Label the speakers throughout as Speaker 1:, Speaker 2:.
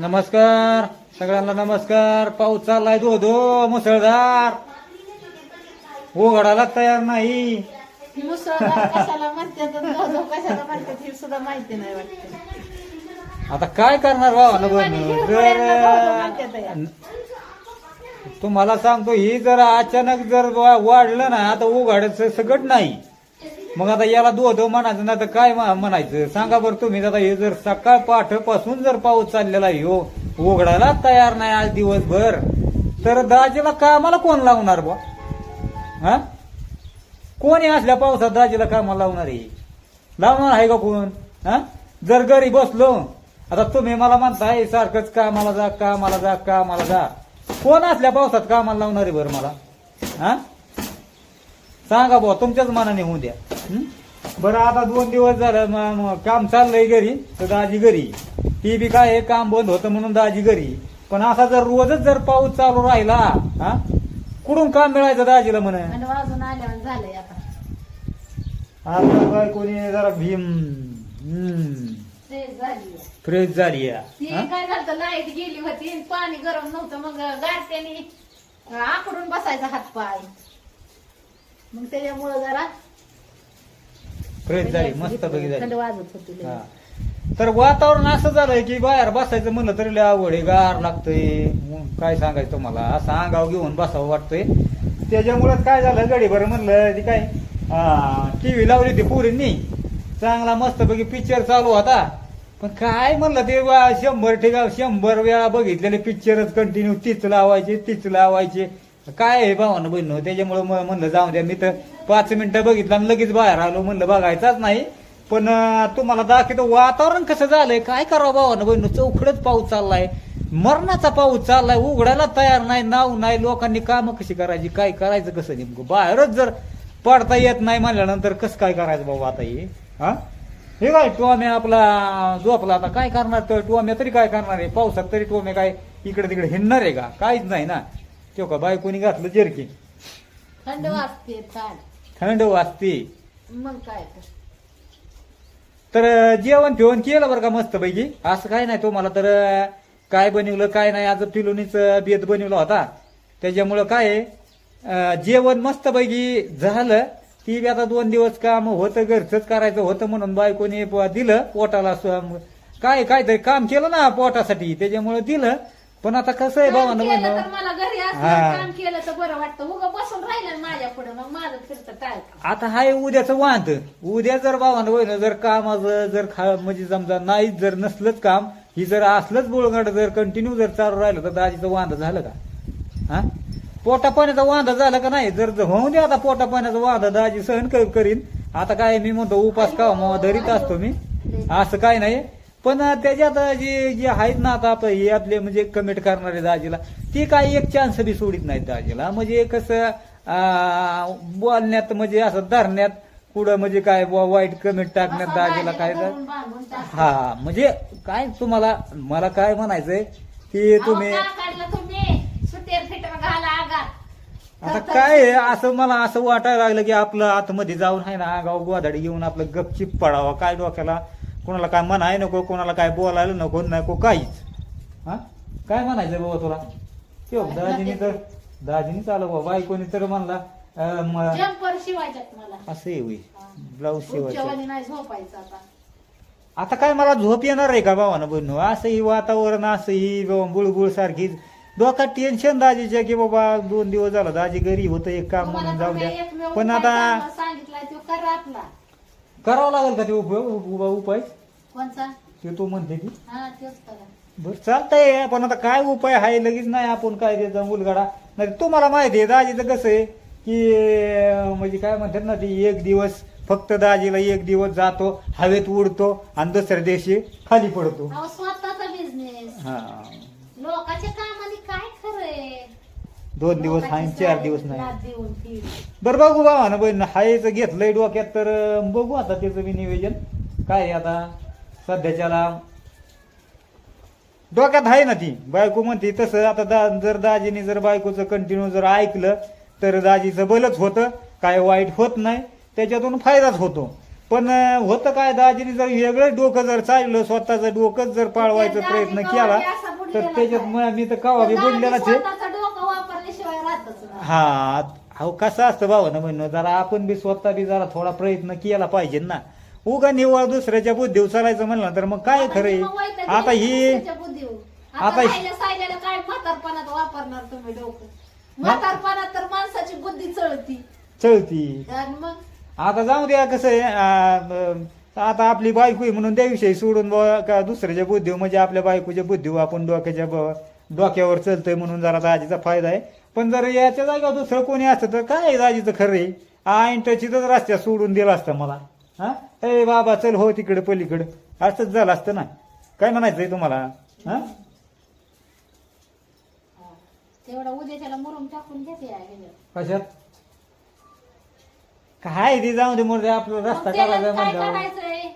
Speaker 1: नमस्कार सगळ्यांना नमस्कार. पाऊस चाललाय धो धो मुसळधार. उघडायला तयार नाही.
Speaker 2: मुसळधार कशाला म्हणतात आणि धो-धो कशाला म्हणतात हे सुद्धा माहिती नाही वाटतं.
Speaker 1: आता काय करणार भावानं
Speaker 2: या.
Speaker 1: जर तुम्हाला सांगतो ही जर अचानक जर वा- वाढलं ना आता उघाडायचं सगळं नाही. मग आता याला दो दो म्हणायचं ना तर काय म्हणायचं? सांगा बरं तुम्ही आता हे जर सकाळ पाठपासून जर पाऊस चाललेला आहे हो उघडायला तयार नाही आज दिवसभर तर दाजीला कामाला कोण लावणार बा? हा? कोणी असल्या पावसात दाजीला कामाला लावणार आहे? लावणार आहे का कोण? हा? जर घरी बसलो आता तुम्ही मला म्हणताय सारखंच कामाला जा कामाला जा कामाला जा. कोण असल्या पावसात कामाला लावणार आहे बरं मला? हा? सांगा बुवा तुमच्याच मनाने होऊ द्या. बरं आता दोन दिवस झालं म- म- काम चाललंय घरी तर दाजी घरी. ती बी काय आहे, काम बंद होतं म्हणून दाजी घरी. पण असा जर रोजच जर पाऊस चालू राहिला हा? कुठून काम मिळायचं दाजीला म्हणे?
Speaker 2: आणि वाजून आल्यावर झालंय आता.
Speaker 1: आता काय कोणी जरा भीम
Speaker 2: फ्रेश झाली
Speaker 1: फ्रेश झाली आहे.
Speaker 2: ती
Speaker 1: हा?
Speaker 2: काय झालं लाइट गेली होती आणि पाणी गरम नव्हतं मग गारत्याने आकडून बसायचा हात पाय मग त्याच्यामुळं जरा
Speaker 1: फ्रेश झाली मस्त बघी झाली
Speaker 2: वाजत होती लई.
Speaker 1: हा. तर वातावरण असं झालंय की बाहेर बसायचं म्हणलं तरी लय आवड आहे गार लागतंय. मग काय सांगायचं तुम्हाला? असं अंगाव घेऊन बसावं वाटतंय. त्याच्यामुळेच काय झालं गडी बरं म्हणलं ती काय टीव्ही लावली होती पुरींनी. चांगला मस्त पैकी पिक्चर चालू होता. पण काय म्हणलं ते वा- शंभर ठिकाण शंभर वेळा बघितलेले पिक्चरच कंटिन्यू तीच लावायचे तीच लावायचे. काय आहे भावानं बहिण? त्याच्यामुळं म- म्हणलं जाऊ द्या मी तर पाच मिनिटं बघितलं आणि लगेच बाहेर आलो. म्हणलं बघायचाच नाही. पण अं, तुम्हाला दाखवतो वातावरण कसं झालंय? काय करावं भावानं बहिण? चौकडच पाऊस चाललाय. मरणाचा पाऊस चाललाय. उघडायला तयार नाही नाव नाही. लोकांनी कामं कशी करायची काय करायचं कसं नेमकं? बाहेरच जर पडता येत नाही म्हणल्यानंतर कसं काय करायचं बाबा आता हे? हा? हे काय टोम्या आपला झोपला आता? काय करणार तर टोम्या तरी काय करणार आहे? पावसात तरी टोम्या काय इकडे तिकडे हिंडणार आहे का? काहीच नाही ना. तो का? बायकोनी घातलं जर्की.
Speaker 2: थंड वाजते
Speaker 1: थंड वाजते.
Speaker 2: मग काय तर.
Speaker 1: तर जेवण ठेवण केलं बरं का मस्त पैकी? असं काय नाही तुम्हाला तर काय बनवलं काय नाही आज पिलुनीच बेत बनवला होता. त्याच्यामुळं काय आहे, अं, जेवण मस्त पैकी झालं. ती बी आता दोन दिवस काम होतं घरचंच करायचं होतं म्हणून बायकोने प- दिलं पोटाला स- काय काहीतरी काम केलं ना पोटासाठी त्याच्यामुळं दिलं. पण आता कसं आहे
Speaker 2: काम
Speaker 1: भावानं
Speaker 2: केलं मला घरी
Speaker 1: हा.
Speaker 2: असलं काम केलं तर बरं वाटतं. उगं बसून राहिलं ना माझ्या पुढे मग माझं फिरतं टाळतं
Speaker 1: आता हाय उद्याचं वांत उद्या जर भावानं होईना जर कामाचं जर खा म्हणजे समजा नाहीच जर नसलंच काम ही जर असलंच बोळगाड जर कंटिन्यू जर चालू राहिलं तर दाजीचं वांद झालं का? हा? पोटा पाण्याचा वांदा झाला का नाही? जर होऊन दे आता पोटा पाण्याचा वांदा दाजी सहन कर- करीन. आता काय मी म्हणतो उपास का मग धरीत असतो मी. असं काय नाही. पण त्याच्यात जे जे आहेत ना आता आपलं हे आपले म्हणजे कमेंट करणारे दाजीला ते काय एक चान्स बी सोडित नाहीत दाजीला. म्हणजे कसं बोलण्यात म्हणजे असं धरण्यात कुठं म्हणजे काय वाईट कमेंट टाकण्यात दाजीला काय. हा म्हणजे काय तुम्हाला मला काय म्हणायचंय की तुम्ही आता काय असं मला असं वाटायला लागलं की आपलं आतमध्ये जाऊन आहे ना गाव गोधाडी घेऊन आपलं गपचिप पडावं काय डोक्याला कोणाला काय म्हणाय नको कोणाला काय बोलायला नको नको काहीच. हा? काय म्हणायचं बाबा तुला? ठेव दाजीनी तर दाजीनी चालू बाबा बायकोनी तर म्हणला अं, म-
Speaker 2: जम्पर शिवायच्यात मला.
Speaker 1: असं आहे ब्लाऊज शिवायचं.
Speaker 2: उच्चवाणी नाही झोपायचं आता.
Speaker 1: आता काय मला झोप येणार आहे का भावानं बहिणू? असंही वातावरण असंही बुळबुळ सारखीच. डोक्यात टेन्शन दाजीच्या की बाबा दोन दिवस झाला दाजी घरी होतं एक काम
Speaker 2: तुम्हाला
Speaker 1: म्हणून जाऊ द्या.
Speaker 2: एकमेव
Speaker 1: पण
Speaker 2: उपाय
Speaker 1: आता
Speaker 2: चांगला सांगितलाय तो करा आपला
Speaker 1: करावं लागेल का ते उपाय उप- उपाय?
Speaker 2: कोणचा?
Speaker 1: ते तू म्हणते की.
Speaker 2: हा तेच करा
Speaker 1: बरं चालतंय पण आता काय उपाय आहे? लगेच नाही आपण काय त्याचा मुलगाडा नाही तुम्हाला माहिती आहे दाजीचं कसं आहे की अं, म्हणजे काय म्हणतात ना ती एक दिवस फक्त दाजीला एक दिवस जातो हवेत उडतो आणि दुसऱ्या दिवशी खाली पडतो.
Speaker 2: अहो स्वतःचा बिझनेस
Speaker 1: हा.
Speaker 2: लोकांच्या कामाने काय खरंय?
Speaker 1: दोन दिवस
Speaker 2: लोकांची
Speaker 1: चार दिवस नाही.
Speaker 2: लाद देऊन ती.
Speaker 1: बरं बघू बाबा ना बहीण हायच घेतलंय डोक्यात तर अं, बघू आता त्याचं बी नियोजन. काय आहे आता? सध्याच्याला डोक्यात आहे ना ती. बायको म्हणते तसं आता दा जर दाजीने जर बायकोचं कंटिन्यू जर ऐकलं तर दाजीचं बलच होतं. काय वाईट होत नाही त्याच्यातून फायदाच होतो. पण होतं काय दाजीने जर वेगळं डोकं जर चाललं स्वतःचं डोकंच जर पाळवायचा प्रयत्न केला तर त्याच्यात मी तर कवा बी बोललेलाच आहे. हा अहो कसं असतं भावना म्हणणं जरा आपण बी स्वतः बी जरा थोडा प्रयत्न केला पाहिजे ना. उगा निवळ दुसऱ्याच्या बुद्धीवर चालायचं म्हणलं तर मग काय
Speaker 2: मग वैताग
Speaker 1: आता ही. आता
Speaker 2: सायल्याला काय म्हातारपणात वापरणार तुम्ही डोकं? म्हातारपणात तर माणसाची बुद्धी चळती.
Speaker 1: चळती.
Speaker 2: आणि मग?
Speaker 1: आता जाऊ द्या कसं आहे आता आपली बायको आहे म्हणून त्याविषयी सोडून बुवा का दुसऱ्याच्या बुद्धीवर म्हणजे आपल्या बायकोच्या बुद्धीवर आपण डोक्याच्या ब- डोक्यावर चलतोय म्हणून जरा दाजीचा फायदा आहे. पण जर याच्या जागेवर दुसरं कोणी असतं तर काय आहे दाजीचं खरं आहे? आईन टचीतच रस्त्यात सोडून दिला असतं मला. हा? ए बाबा चल हो तिकडे पलीकडे. असंच झालं असतं ना. काय म्हणायचंय तुम्हाला? हा?
Speaker 2: तेवढा उद्याच्याला मुरुम टाकून घेते ह्याच्यात.
Speaker 1: कशात? काय ती जाऊ दे मोर आपला रस्ता
Speaker 2: मग त्याला
Speaker 1: करायचा
Speaker 2: काय
Speaker 1: म्हणल्यावर.
Speaker 2: करायचंय?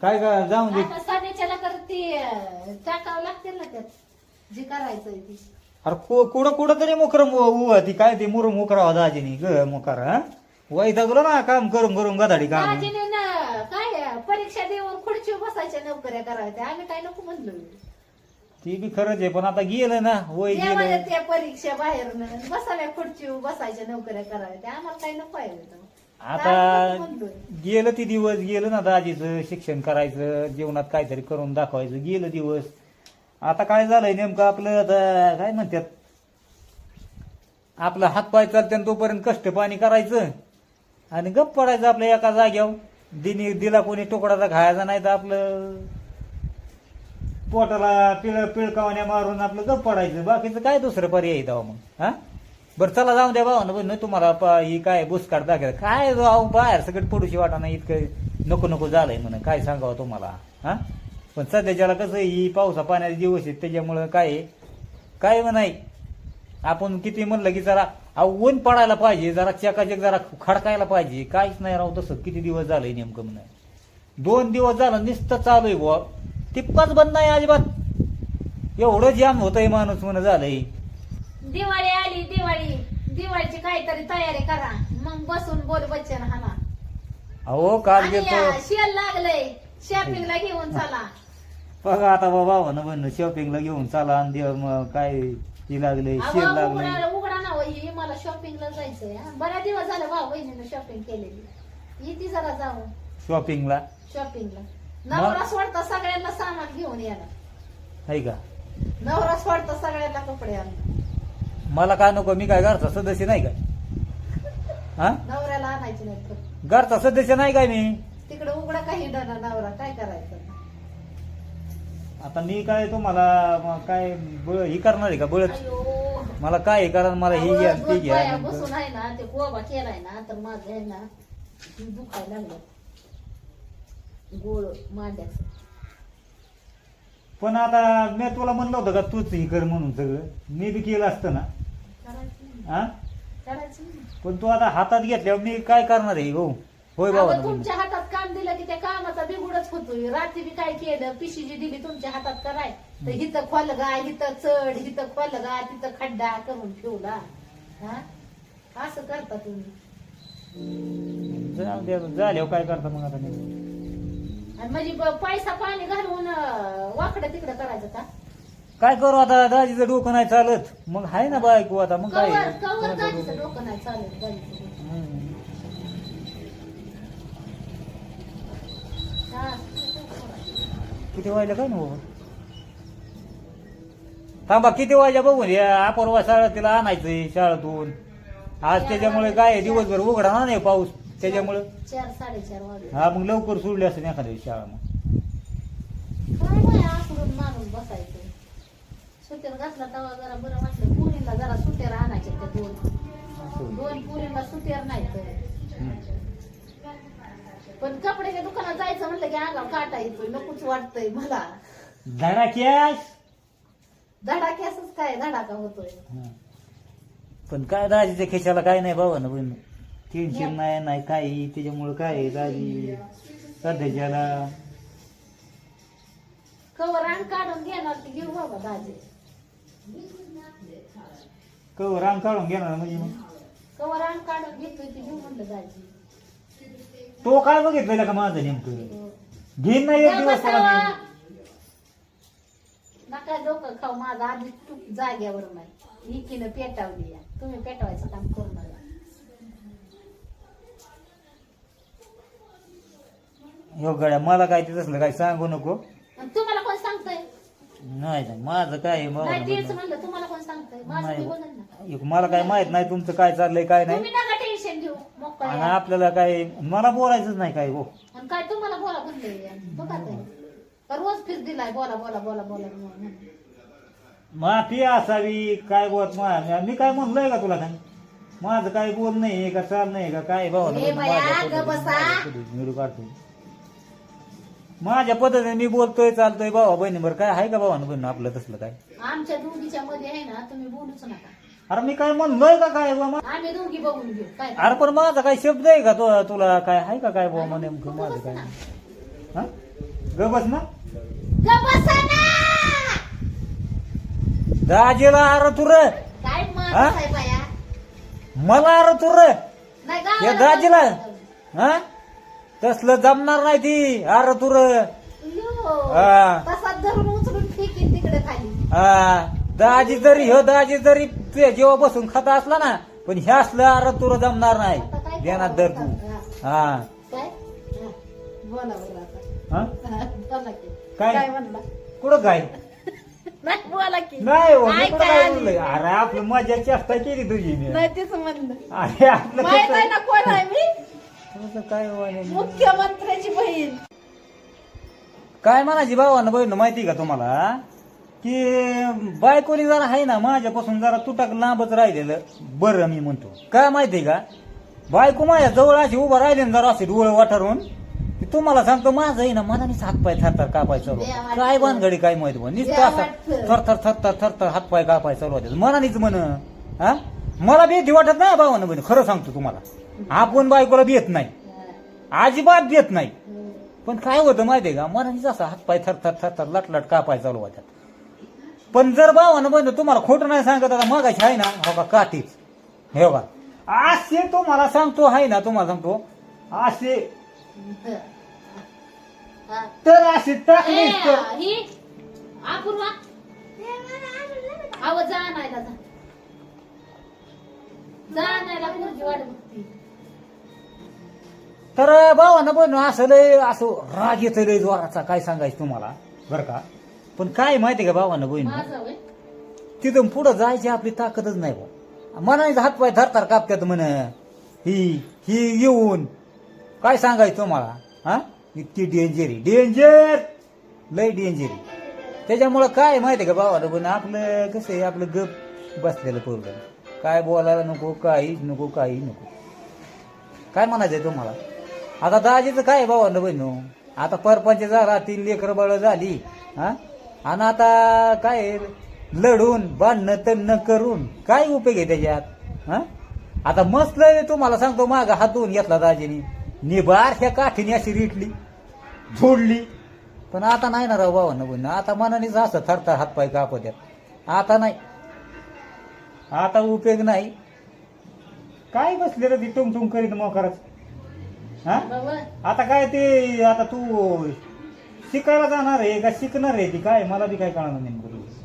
Speaker 1: काय का जाऊ दे.
Speaker 2: आता सध्याच्याला तर ती अं, टाकावं लागतील ना त्यात. जे करायचंय ती.
Speaker 1: अरे कु- कुठं कुठं तरी मुकरम उभा ती काय ती मुरम मुकरावा दाजीनी ग मुकार हा? वैतागलो ना काम करून करून गधाडी काम.
Speaker 2: दाजीने ना परीक्षा देऊन खुर्चीवर बसायच्या नोकऱ्या करायच्या. आम्ही काय नको म्हणलो.
Speaker 1: ती बी खरंच आहे पण आता गेलं ना वय गेलं.
Speaker 2: त्या परीक्षा बाहेर बसाव्या खुर्चीवर बसायच्या नोकऱ्या करायच्या. आम्हाला काय नको आहे होतं.
Speaker 1: आता
Speaker 2: आम्ही नको म्हणलोय.
Speaker 1: गेलं ती दिवस गेलं ना दाजीचं शिक्षण करायचं जीवनात काहीतरी करून दाखवायचं गेलं दिवस. आता काय झालंय नेमकं आपलं आता काय म्हणतात? आपलं हात पाय चालते तोपर्यंत कष्ट पाणी करायचं आणि गप्प पडायचं आपल्या एका जाग्यावर. दिनी दिला कोणी तुकडाचा खायचा नाही तर आपलं पोटाला पिळ पिळकावण्या मारून आपलं गप पडायचं. बाकीचं काय दुसरं पर्याय आहे मग? हा? बरं चला जाऊन द्या भाऊ ना तुम्हाला प- ही काय बुसकाट दाखल काय जाऊ बाहेर सगळं पडूशी वाटा नाही इतकं नको नको झालंय म्हणून. काय सांगावं तुम्हाला? हा? पण सध्याच्याला कसं आहे, ही पावसा पाण्याचे दिवस आहेत त्याच्यामुळं काय आहे, काय नाही आपण किती म्हणलं की चला अहो, ऊन पडायला पाहिजे जरा चकाचक जरा खडकायला पाहिजे. काहीच नाही राहू तसं किती दिवस झालंय नेमकं म्हणा. दोन दिवस झालं नुसतं चालू आहे बुवा. टिप्पाच बंद नाही अजिबात. एवढं जाम होतंय माणूस म्हणून झालंय.
Speaker 2: दिवाळी आली दिवाळी. दिवाळीची काहीतरी तयारी करा. मग बसून बोल बच्चन हाना
Speaker 1: अहो काल
Speaker 2: आणि या, शेल लागलंय. शॉपिंगला घेऊन चला.
Speaker 1: बघा आता बाबा ना म्हणणं शॉपिंगला घेऊन चला आणि मग काय हे लागले
Speaker 2: अहो,
Speaker 1: लागले.
Speaker 2: उघडा ना हो, ही मला शॉपिंगला जायचंय हा. बऱ्याच दिवस झालं भाऊ बहिणीनं शॉपिंग केलेली. येते जरा जाऊ
Speaker 1: शॉपिंगला
Speaker 2: शॉपिंगला नवरा सोडता सगळ्यांना सामान घेऊन यायला.
Speaker 1: आहे का?
Speaker 2: नवरा सोडता सगळ्यांना कपडे आणला
Speaker 1: मला काय नको? मी काय घरचा सदस्य नाही काय? हा?
Speaker 2: नवऱ्याला आणायचे नाही तर.
Speaker 1: घरचा सदस्य नाही काय मी?
Speaker 2: तिकडे उघडा काही डना नवरा काय करायचं?
Speaker 1: आता मी काय तुम्हाला मग काय बळ ही करणार आहे का? बळच.
Speaker 2: अयो.
Speaker 1: मला काय हे करा मला हे घ्या ते घ्या.
Speaker 2: बसून आहे ना ते कोबा केलाय ना तर माझं आहे ना दुखायला लागलं. गोळ मांड्याचं.
Speaker 1: पण आता मी तुला म्हणलं होतं का तूच हे कर म्हणून सगळं. मी बी केलं असतं ना.
Speaker 2: करायचं नाही.
Speaker 1: हा
Speaker 2: करायचं नाही.
Speaker 1: पण तू आता हातात घेतल्यावर मी काय करणार आहे हो? होय
Speaker 2: अहो,
Speaker 1: बाबा
Speaker 2: तुमच्या हातात काम दिलं की त्या कामाचा बिघुडच होतोय. रात्री बी काय केलं? पिशी जी दिली तुमच्या हातात कराय तर हिथं खोलगा हिथं चढ हिथं खोलगा तिथं खड्डा करून ठेवला. हा? असं करता तुम्ही.
Speaker 1: जाऊ दे, झाल्यावर काय करता मग आता
Speaker 2: आणि म्हणजे ब- पैसा पाणी घालून वाकडं तिकडं करायचं का?
Speaker 1: काय करू आता? दाजीचं डोकं नाही चालत. मग आहे ना बायको आता मग काय?
Speaker 2: कवर कवर
Speaker 1: डोकं?
Speaker 2: नाही.
Speaker 1: हम्म. किती वाजल्या काय ना थांबा किती वाजल्या बघून? या अपर्वा शाळा तिला आणायचंय शाळेतून. आज त्याच्यामुळे काय दिवसभर उघडा नाही पाऊस. त्याच्यामुळे?
Speaker 2: चार साडेचार वाजले
Speaker 1: हा मग लवकर सोडली असेल एखाद्या शाळा मग.
Speaker 2: काय बाय आकडून मारून बसायचं? सुट्यार घातला तवा जरा बरं वाटलं. पुरीला जरा सुट्यार आणायचे त्या दोन.
Speaker 1: असं.
Speaker 2: दोन पुरीला सुट्यार नाही तर.
Speaker 1: हम्म.
Speaker 2: पण कपड्याच्या दुकानात जायचं म्हणलं की अंगावर काटा येतोय नकोच वाटतंय मला.
Speaker 1: धडा कॅश
Speaker 2: धडाकी असंच काय धडाका होतोय?
Speaker 1: पण काय दाजीच्या खिशाला काय नाही बाबा ना पण टेन्शन नाही नाही काही. त्याच्यामुळे काय आहे, दाजी? सध्याच्याला.
Speaker 2: कवर आण काढून घेणार की घेऊ बाबा दाजे.
Speaker 1: कवर राम काढून घेणार म्हणजे मग.
Speaker 2: कवर आण काढून घेतोय ती घेऊ म्हणलं दाजी.
Speaker 1: तो काय बघितलेला का माझं नेमकं? घेईन नाही एक दिवस त्याला. मी.
Speaker 2: नका नका डोकं खाऊ माझा आधी तूप जाग्यावर नाही. इकीनं पेटावली या. तुम्ही पेटवायचं काम करू नका.
Speaker 1: हो गड्या मला काय ते तसलं काय सांगू नको.
Speaker 2: आणि तुम्हाला कोण सांगतंय?
Speaker 1: नाही नाही माझं काय आहे
Speaker 2: नाही तेच. म्हणलं तुम्हाला कोण सांगतंय माझं
Speaker 1: नाही.
Speaker 2: मी बोलेन ना
Speaker 1: एक मला काय माहीत नाही तुमचं काय चाललंय काय नाही
Speaker 2: तुम्ही नका टेन्शन घेऊ मोकळं
Speaker 1: आणि. आपल्याला काय मला बोलायचंच नाही काय हो
Speaker 2: आणि काय तुम्हाला बोला म्हणले बघा ते का रोज फिर दिलाय बोला बोला बोला बोला म्हणून.
Speaker 1: माफी असावी काय बोलत मा- मी काय म्हणलोय का तुला काय माझं काय बोल नाही का चाल नाही का काय
Speaker 2: बाया, ग बसा.
Speaker 1: व्हिडिओ काढतो माझ्या पद्धतीने मी बोलतोय चालतोय भावा बहिणीवर काय आहे का भावानं बहिण आपलं तसलं काय?
Speaker 2: आमच्या दोघीच्या मध्ये आहे ना तुम्ही बोलूच नका.
Speaker 1: अरे मी काय म्हणलोय का काय बुवा मा-
Speaker 2: आम्ही दोघी बघून घेऊ काय
Speaker 1: अरे पण माझा काय शब्द आहे का तो तुला काय आहे का काय बुवा मग नेमकं माझं काय? हा? ग बस ना.
Speaker 2: ग बसा ना.
Speaker 1: दाजीला अरे तुर
Speaker 2: काय मग
Speaker 1: हा?
Speaker 2: आहे बाया
Speaker 1: मला अरे तुर
Speaker 2: नाही
Speaker 1: या दाजीला. हा? तसलं जमणार नाही ती. अरे तुर. हा.
Speaker 2: तसाच धरून उचलून फेकीन तिकडे खाली.
Speaker 1: हा. दाजी जरी ह्यो दाजी जरी ते जेव्हा बसून खाता असला ना पण हे असलं अरे तुर जमणार
Speaker 2: आता
Speaker 1: नाही देणार दर तू? हा.
Speaker 2: काय? हा. बोला बरं आता.
Speaker 1: हा?
Speaker 2: हा, बोला की.
Speaker 1: काय?
Speaker 2: काय म्हणला?
Speaker 1: कुठं काय?
Speaker 2: नाही बोला की.
Speaker 1: नाही हो, मी
Speaker 2: काय
Speaker 1: कुठं
Speaker 2: काय
Speaker 1: काय
Speaker 2: आली?
Speaker 1: बोललोय अरे आपलं मजा चेष्टा केली तुझी मी.
Speaker 2: नाही तेच म्हणलं.
Speaker 1: अरे आपलं
Speaker 2: माहीत आहे
Speaker 1: कसं-
Speaker 2: ना कोण आहे मी?
Speaker 1: काय वाणे?
Speaker 2: मुख्यमंत्र्याची बहीण.
Speaker 1: काय म्हणायची भावानं बहिण माहिती का तुम्हाला? की बायकोनी जरा आहे ना माझ्यापासून जरा तुटाक लांबच राहिलेलं. बरं मी म्हणतो. काय माहितीये का? बायको माझ्या जवळ अशी उभा राहिले ना जरा अशी डोळ वाठारून. की तुम्हाला सांगतो माझं आहे ना मनानेच हातपाय थरथर कापाय चालू. काय भानगडी काय माहिती बा नुसतं
Speaker 2: द्या
Speaker 1: असं. थरथर थरथर थरथर हातपाय कापाय चालू होते. मनानेच म्हण हा? मला भीती वाटत नाही भावानं बहिण खरं सांगतो तुम्हाला. आपण बायकोला भेट नाही. अजिबात भेट नाही. पण काय होतं माहितीये का? मनानेच असं हातपाय थरथर थरथर लटलट कापाय चालू होत्यात पण जर भावानं बहिण तुम्हाला खोटं नाही सांगत आता मगाशी आहे ना? हो का? काठीच. हे बघा. असे तुम्हाला सांगतो आहे ना तुम्हाला सांगतो. असे. तर असे टाकले तर
Speaker 2: आवाज जा आणायला
Speaker 1: तर भावानं बहिण असं लय असं राग येतं लय जोराचा. काय सांगायचं तुम्हाला? बरं का? पण काय माहितीये का भावानं बहिण?
Speaker 2: माझं
Speaker 1: तिथून पुढं जायची आपली ताकदच नाही बा मनाने हातपाय थरथर कापतात म्हण. ही ही येऊन. काय सांगायचं तुम्हाला? हा? इतकी डेंजरी डेंजर लय डेंजरी त्याच्यामुळं काय माहितीये का भावाला पण आपलं कसं आहे आपलं गप बसलेलं पोरग. काय बोलायला नको काही नको काही नको. काय म्हणायचंय तुम्हाला? आता दाजीचं काय भावानं बहिणू? आता परपंच झाला तीन लेकर बळ झाली हा? आणि आता काय लढून भांडणं तन्न करून काय उपयोग आहे त्याच्यात हा? आता मस्त तुम्हाला सांगतो माग हातून घेतला दाजीने. निबार ह्या काठीने अशी रिटली झोडली पण आता नाही ना राव भावानं बहिण आता मनानेच असं थरथर हातपाय कापत्यात. आता नाही. आता उपयोग नाही. काय बसलेलं ती टुंग टुंग करीत मोकरच हा? आता काय ते आता तू शिकायला जाणार आहे का शिकणार आहे ती? काय? मला बी काय कळणार नेमकं तुझं.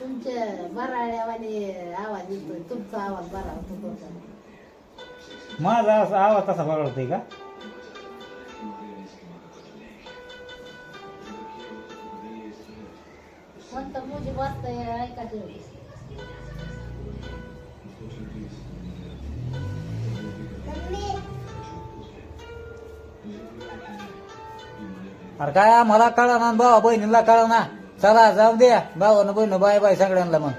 Speaker 2: तुमच्या आवाज येतोय. तुमचा आवाज बरा होतो.
Speaker 1: माझा असा आवाज तसा बळवतोय का?
Speaker 2: कोणतं
Speaker 1: अरे काय मला कळा ना भावा बहिणीला कळा ना चला जाऊ द्या भावानं बहिण बाय बाय सगळ्यांना मग.